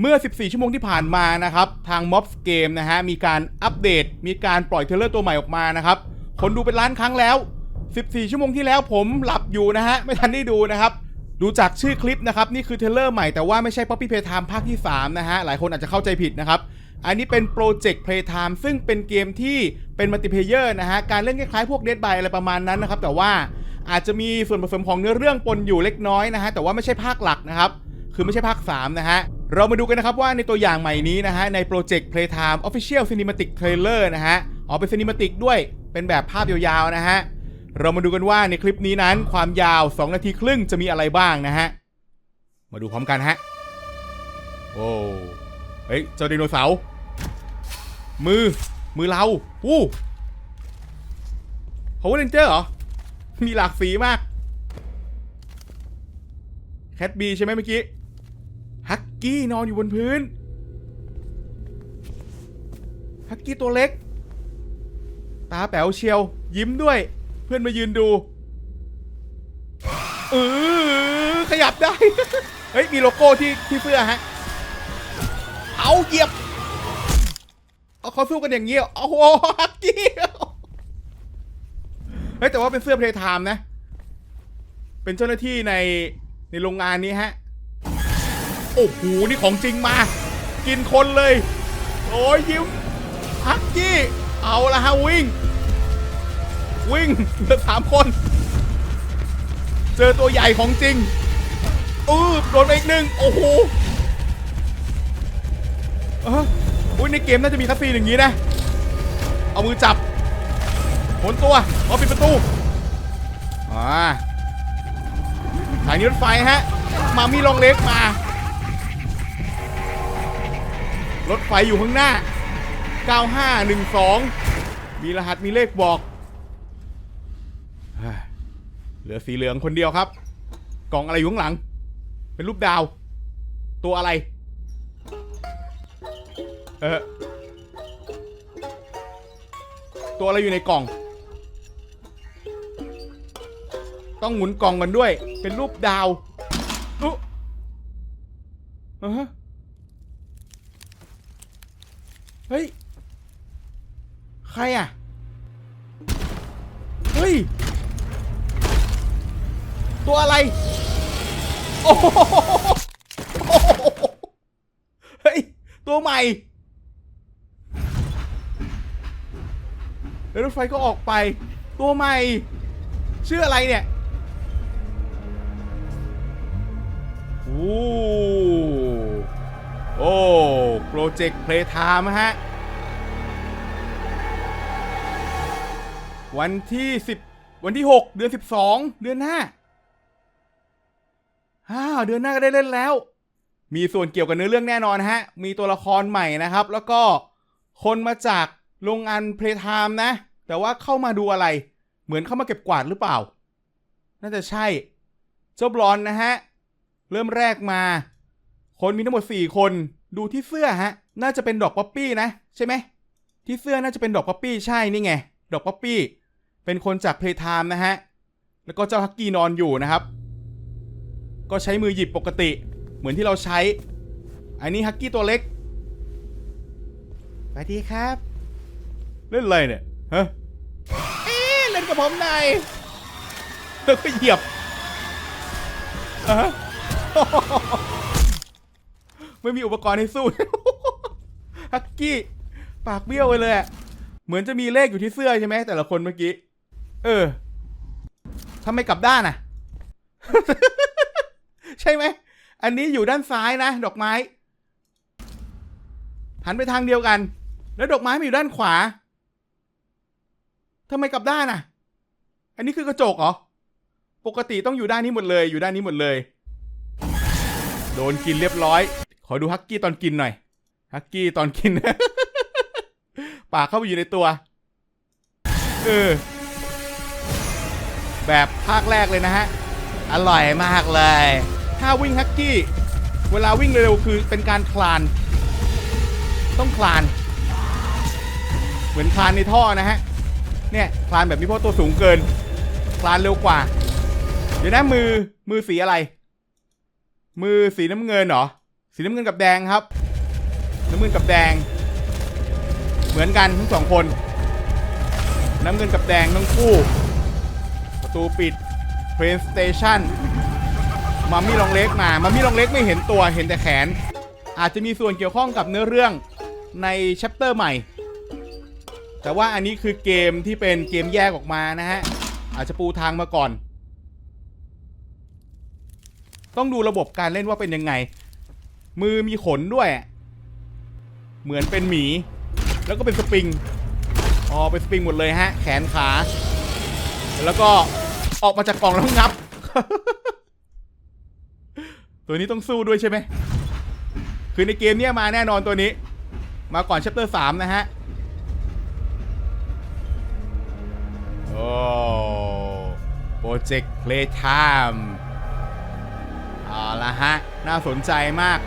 เมื่อ 14 ชั่วโมงที่ผ่านมานะครับ ทาง Mobs Game นะฮะ มีการอัปเดต มีการปล่อยเทเลอร์ตัวใหม่ออกมานะครับ คนดูเป็นล้านครั้งแล้ว 14 ชั่วโมงที่แล้วผมหลับอยู่นะฮะ ไม่ทันได้ดูนะครับ ดูจากชื่อคลิปนะครับ นี่คือเทเลอร์ใหม่แต่ว่าไม่ใช่ Poppy Playtime ภาคที่ 3 นะฮะ หลายคนอาจจะเข้าใจผิดนะครับ อันนี้เป็น Project Playtime ซึ่งเป็นเกมที่เป็นมัลติเพเยอร์นะฮะ การเล่นคล้ายๆพวก Dead by อะไรประมาณนั้นนะครับ แต่ว่าอาจจะมีส่วนผสมของเนื้อเรื่องปนอยู่เล็กน้อยนะฮะ แต่ว่าไม่ใช่ภาคหลักนะครับ คือไม่ใช่ภาค 3 นะฮะ เรามาดูกันนะครับว่าในตัวอย่างใหม่นี้นะฮะใน Project Playtime Official Cinematic Trailer นะฮะอ๋อเป็น Cinematic ด้วยเป็นแบบภาพยาวๆนะฮะเรามาดูกันว่าในคลิปนี้นั้นความยาว 2 นาทีครึ่งจะมีอะไรบ้างนะฮะ มาดูพร้อมกันฮะ โอ้เฮ้ยเจ้าไดโนเสาร์มือ มือเราวู้ Power Ranger เหรอ มีหลากสีมาก แคทบีใช่ไหมเมื่อกี้ กี้นอนอยู่บนพื้นฮักกี้ตัวเล็ก ตาแป๋วเชียว ยิ้มด้วย เพื่อนมายืนดูเออขยับได้ เฮ้ย มีโลโก้ที่ที่เสื้อฮะ เอาเหยียบ เอาเขาสู้กันอย่างนี้เหรอโอ้โหฮักกี้เฮ้ย แต่ว่าเป็นเสื้อเพลย์ไทม์นะ เป็นเจ้าหน้าที่ในในโรงงานนี้ฮะ โอ้โห นี่ของจริงมา กินคนเลย โอ้ยยิ้มฮักกี้ เอาละฮะวิ่ง วิ่งเหลือสามคน เจอตัวใหญ่ของจริงอือโดนไปอีกหนึ่งโอ้โหเอออุ้ยในเกมน่าจะมีคัสซีอย่างนี้นะ เอามือจับหนตัวเอาปิดประตูอ่าสถายนี้รถไฟฮะ มามีลองเล็กมา รถไฟอยู่ข้างหน้า 9512 มีรหัสมีเลขบอก เหลือสีเหลืองคนเดียวครับ กล่องอะไรอยู่ข้างหลัง เป็นรูปดาว ตัวอะไร เออตัวอะไรอยู่ในกล่อง ต้องหมุนกล่องกันด้วย เป็นรูปดาวอุ๊อือฮะ เฮ้ย ใครอะ เฮ้ย ตัวอะไรโอ้โหโอ้โหเฮ้ย ตัวใหม่แล้วรถไฟก็ออกไป ตัวใหม่ ชื่ออะไรเนี่ยโอ้โอ้ โปรเจกต์เพลย์ไทม์ฮะ วันที่ 10 วันที่ 6 เดือน 12 เดือนหน้าฮ่าเดือนหน้าก็ได้เล่นแล้ว มีส่วนเกี่ยวกับเนื้อเรื่องแน่นอนฮะ มีตัวละครใหม่นะครับ แล้วก็คนมาจากโรงงานเพลย์ไทม์นะ แต่ว่าเข้ามาดูอะไร เหมือนเข้ามาเก็บกวาดหรือเปล่า น่าจะใช่ เจ้าบลอนนะฮะ เริ่มแรกมา คนมีทั้งหมด 4 คน ดูที่เสื้อฮะ น่าจะเป็นดอกป๊อปปี้นะใช่ไหม ที่เสื้อน่าจะเป็นดอกป๊อปปี้ใช่นี่ไง ดอกป๊อปปี้ เป็นคนจากเพลย์ไทม์นะฮะ แล้วก็เจ้าฮักกี้นอนอยู่นะครับ ก็ใช้มือหยิบปกติ เหมือนที่เราใช้ อันนี้ฮักกี้ตัวเล็กสวัสดีครับ เล่นอะไรเนี่ย ฮะ เอ๊ะเล่นกับผมหน่อยแล้วก็เหยียบอะ ไม่มีอุปกรณ์ให้สู้ ฮักกี้ ปากเบี้ยวไปเลยอะเหมือนจะมีเลขอยู่ที่เสื้อใช่ไหมแต่ละคนเมื่อกี้ เออทำไมกลับด้านอะ ใช่ไหม อันนี้อยู่ด้านซ้ายนะ ดอกไม้ หันไปทางเดียวกัน แล้วดอกไม้มาอยู่ด้านขวาทำไมกลับด้านอะอันนี้คือกระจกเหรอ ปกติต้องอยู่ด้านนี้หมดเลย อยู่ด้านนี้หมดเลย โดนกินเรียบร้อย ขอดูฮักกี้ตอนกินหน่อย ฮักกี้ตอนกิน ปากเข้าไปอยู่ในตัว เออ แบบภาคแรกเลยนะฮะ อร่อยมากเลย ถ้าวิ่งฮักกี้ เวลาวิ่งเร็วๆคือเป็นการคลาน ต้องคลาน เหมือนคลานในท่อนะฮะ เนี่ยคลานแบบนี้เพราะตัวสูงเกิน คลานเร็วกว่า เดี๋ยวนะมือมือสีอะไร มือสีน้ำเงินเหรอ สีน้ำเงินกับแดงครับ น้ำเงินกับแดง เหมือนกันทั้งสองคน น้ำเงินกับแดงทั้งคู่ ประตูปิด PlayStation มัมมี่ลองเล็กมามัมมี่ลองเล็กไม่เห็นตัวเห็นแต่แขน อาจจะมีส่วนเกี่ยวข้องกับเนื้อเรื่องในแชปเตอร์ใหม่ แต่ว่าอันนี้คือเกมที่เป็นเกมแยกออกมานะฮะ อาจจะปูทางมาก่อน ต้องดูระบบการเล่นว่าเป็นยังไง มือมีขนด้วย เหมือนเป็นหมี แล้วก็เป็นสปริง อ๋อ เป็นสปริงหมดเลยฮะ แขนขา แล้วก็ออกมาจากกล่องแล้วงับ ตัวนี้ต้องสู้ด้วยใช่ไหม คือในเกมเนี้ยมาแน่นอนตัวนี้ มาก่อน chapter 3นะฮะ โอ้โปรเจกต์ Playtime เอาละฮะ น่าสนใจมาก